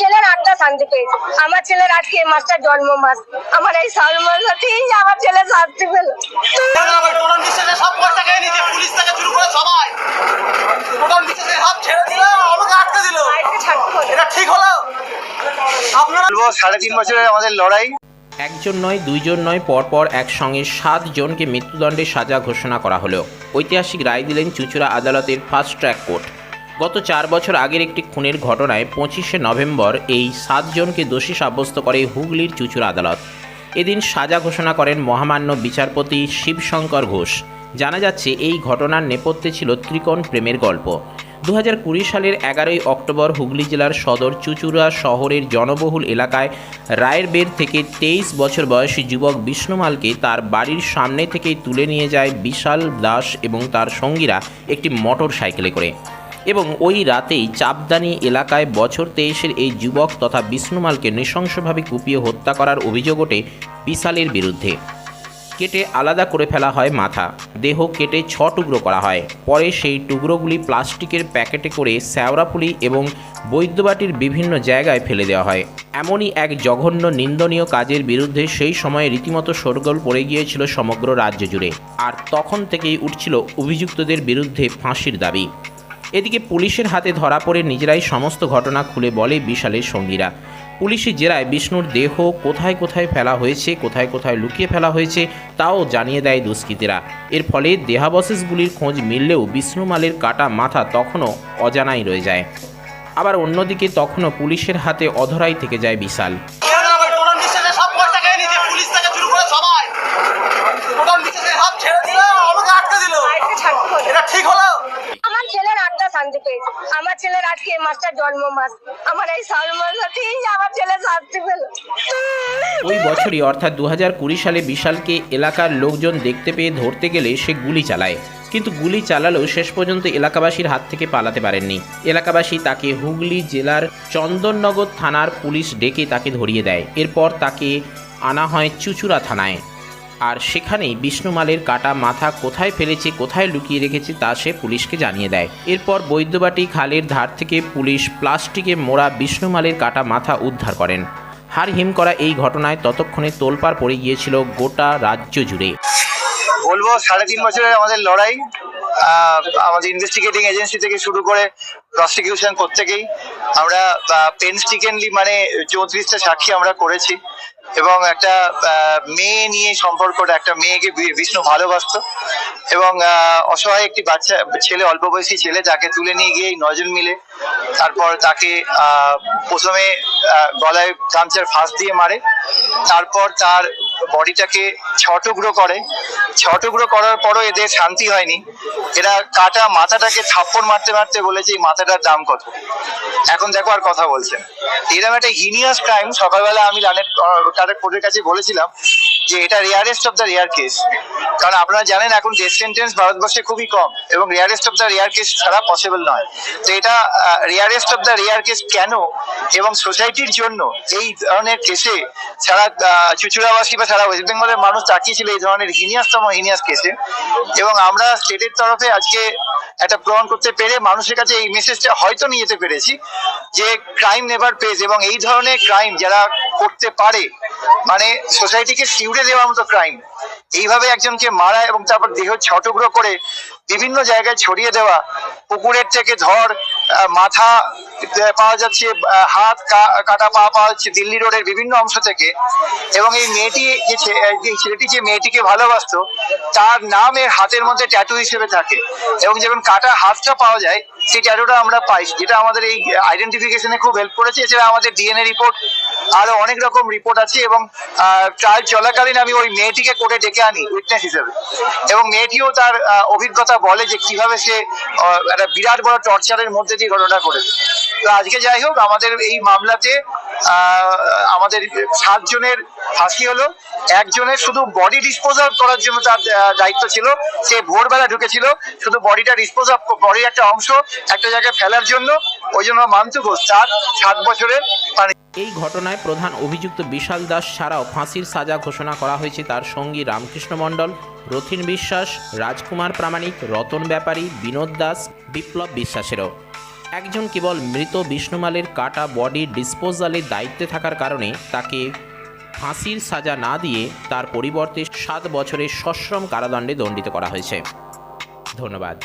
ছেলের আটটা শান্তি পেয়েছে আমার ছেলের আজকে মাসটা জন্ম মাস। আমার এই সাল মাসেই আমার ছেলে শান্তি পেল। লড়াই একজন নয়, দুইজন নয়, পরপর একসঙ্গে সাত জনকে মৃত্যুদণ্ডের সাজা ঘোষণা করা হলো। ঐতিহাসিক রায় দিলেন চুঁচুড়া আদালতের ফাস্ট ট্র্যাক কোর্ট। গত চার বছর আগের একটি খুনের ঘটনায় পঁচিশে নভেম্বর এই সাতজনকে দোষী সাব্যস্ত করে হুগলির চুঁচুড়া আদালত। এদিন সাজা ঘোষণা করেন মহামান্য বিচারপতি শিবশঙ্কর ঘোষ। জানা যাচ্ছে, এই ঘটনার নেপথ্যে ছিল ত্রিকোণ প্রেমের গল্প। দু হাজার কুড়ি সালের এগারোই অক্টোবর হুগলি জেলার সদর চুচুড়া শহরের জনবহুল এলাকায় রায়ের বের থেকে তেইশ বছর বয়সী যুবক বিষ্ণুমালকে তার বাড়ির সামনে থেকেই তুলে নিয়ে যায় বিশাল দাস এবং তার সঙ্গীরা একটি মোটর সাইকেলে করে। এবং ওই রাতেই চাপদানি এলাকায় বছর তেইশের এই যুবক তথা বিষ্ণুমালকে নৃশংসভাবে কুপিয়ে হত্যা করার অভিযোগ ওঠে বিশালের বিরুদ্ধে। কেটে আলাদা করে ফেলা হয় মাথা। দেহ কেটে ছ টুকরো করা হয়। পরে সেই টুকরোগুলি প্লাস্টিকের প্যাকেটে করে শ্যাওড়াপুলি এবং বৈদ্যবাটির বিভিন্ন জায়গায় ফেলে দেওয়া হয়। এমনই এক জঘন্য নিন্দনীয় কাজের বিরুদ্ধে সেই সময়ে রীতিমতো শোরগোল পড়ে গিয়েছিল সমগ্র রাজ্য জুড়ে। আর তখন থেকেই উঠছিল অভিযুক্তদের বিরুদ্ধে ফাঁসির দাবি। এদিকে পুলিশের হাতে ধরা পড়ে নিজেরাই সমস্ত ঘটনা খুলে বলে বিশালের সঙ্গীরা। পুলিশি জেরায় বিষ্ণুর দেহ কোথায় কোথায় ফেলা হয়েছে কোথায় কোথায় লুকিয়ে ফেলা হয়েছে তাও জানিয়ে দেয় দুষ্কৃতীরা। এর ফলে দেহাবশেষগুলির খোঁজ মিললেও বিষ্ণুমালের কাটা মাথা তখনও অজানাই রয়ে যায়। আবার অন্যদিকে তখনও পুলিশের হাতে অধরাই থেকে যায় বিশাল। ঠিক হলো? শান্তি আমার ছেলের আজকে এই মাসটা জন্ম মাস। আমার এই সাল মাসেই আমার ছেলে শান্তি পেল। ওই বছরই, অর্থাৎ দু হাজার কুড়ি সালে বিশালকে এলাকার লোকজন দেখতে পেয়ে ধরতে গেলে সে গুলি চালায়। কিন্তু গুলি চালালেও শেষ পর্যন্ত এলাকাবাসীর হাত থেকে পালাতে পারেননি। এলাকাবাসী তাকে হুগলি জেলার চন্দননগর থানার পুলিশ ডেকে তাকে ধরিয়ে দেয়। এরপর তাকে আনা হয় চুচুড়া থানায়। আর সেখানেই বিষ্ণুমালের কাটা মাথা কোথায় ফেলেছে, কোথায় লুকিয়ে রেখেছে তা সে পুলিশকে জানিয়ে দেয়। এরপর বৈদ্যবাটি খালের ধার থেকে পুলিশ প্লাস্টিকে মোড়া বিষ্ণুমালের কাটা মাথা উদ্ধার করেন। হার হিম করা এই ঘটনায় ততক্ষণে তোলপাড় পড়ে গিয়েছিল গোটা রাজ্য জুড়ে। বলব, সাড়ে তিন বছরের আমাদের লড়াই আমাদের ইনভেস্টিগেটিং এজেন্সি থেকে শুরু করে প্রসিকিউশন প্রত্যেকেই। আমরা পেনস্টিকেনলি মানে চৌত্রিশটা সাক্ষী আমরা করেছি। এবং একটা মেয়ে নিয়ে সম্পর্কটা, একটা মেয়েকে বিষ্ণু ভালোবাসতো এবং অসহায় একটি বাচ্চা, ছেলে অল্প বয়সী ছেলে তাকে তুলে নিয়ে গিয়ে নজন মিলে তারপর তাকে প্রথমে গলায় গামছার ফাঁস দিয়ে মারে। তারপর তার বডিটাকে টুকরো করে। টুকরো করার পরও এদের শান্তি হয়নি। এরা কাটা মাথাটাকে থাপ্পড় মারতে মারতে বলেছে, এই মাথাটার দাম কত? এখন দেখো আর কথা বলছে এরকম একটা হিনিয়াস ক্রাইম সকালবেলা আমি রানের কারের কোর্টের কাছে বলেছিলাম যে এটা rarest of the rare case কারণ আপনারা জানেন এখন ডেথ সেন্টেন্স ভারতবর্ষে খুবই কম এবং rarest of the rare case ছাড়া পসিবল নয়। তো এটা rarest of the rare case কেন এবং সোসাইটির জন্য এই ধরনের কেসে সারা চুচুড়াবাসী বা সারা ওয়েস্ট বেঙ্গলের মানুষ তাকিয়েছিল এই ধরনের হিনিয়াসতম হিনিয়াস কেসে এবং আমরা স্টেটের তরফে আজকে একটা প্রমাণ করতে পেরে মানুষের কাছে এই মেসেজটা হয়তো নিয়ে যেতে পেরেছি যে ক্রাইম নেভার পেজ এবং এই ধরনের ক্রাইম যারা করতে পারে মানে সোসাইটিকে শিউড়ে দেওয়ার মতো ক্রাইম এইভাবে একজনকে মারা এবং তারপর দেহ ছটুকরো করে বিভিন্ন জায়গায় ছড়িয়ে দেওয়া, পুকুরের থেকে ধর মাথা পাওয়া যাচ্ছে হাত কাটা পা পাওয়া যাচ্ছে, দিল্লি রোডের বিভিন্ন অংশ থেকে। এবং এই মেয়েটি যে ছেলেটি যে মেয়েটিকে ভালোবাসতো, তার নাম এর হাতের মধ্যে ট্যাটু হিসেবে থাকে। এবং যখন কাটা হাতটা পাওয়া যায়, সেই ট্যাটুটা আমরা পাই, যেটা আমাদের এই আইডেন্টিফিকেশনে খুব হেল্প করেছে। এছাড়া আমাদের ডিএনএ রিপোর্ট আরও অনেক রকম রিপোর্ট আছে এবং ট্রায়াল চলাকালীন আমি ওই মেয়েটিকে কোর্টে ডেকে আনি উইটনেস হিসেবে। এবং মেয়েটিও তার অভিজ্ঞতা বলে যে কীভাবে সে একটা বিরাট বড় টর্চারের মধ্যে দিয়ে ঘটনা করেছে। তো আজকে যাই হোক, আমাদের এই মামলাতে আমাদের সাতজনের ফাঁসি হলো। একজনের শুধু বডি ডিসপোজাল করার জন্য তার দায়িত্ব ছিল। সে ভোরবেলা ঢুকেছিল। শুধু বডিটা ডিসপোজ বডির একটা অংশ একটা জায়গায় ফেলার জন্য। ওই জন্য মান্তু ঘোষ তার সাত বছরের মানে এই ঘটনায় প্রধান অভিযুক্ত বিশাল দাস ছাড়াও ফাঁসির সাজা ঘোষণা করা হয়েছে তার সঙ্গী রামকৃষ্ণ মণ্ডল, রথিন বিশ্বাস, রাজকুমার প্রামাণিক, রতন ব্যাপারী, বিনোদ দাস, বিপ্লব বিশ্বাসেরও। একজন কেবল মৃত বিষ্ণুমালের কাটা বডি ডিসপোজালের দায়িত্বে থাকার কারণে তাকে ফাঁসির সাজা না দিয়ে তার পরিবর্তে সাত বছরের সশ্রম কারাদণ্ডে দণ্ডিত করা হয়েছে। ধন্যবাদ।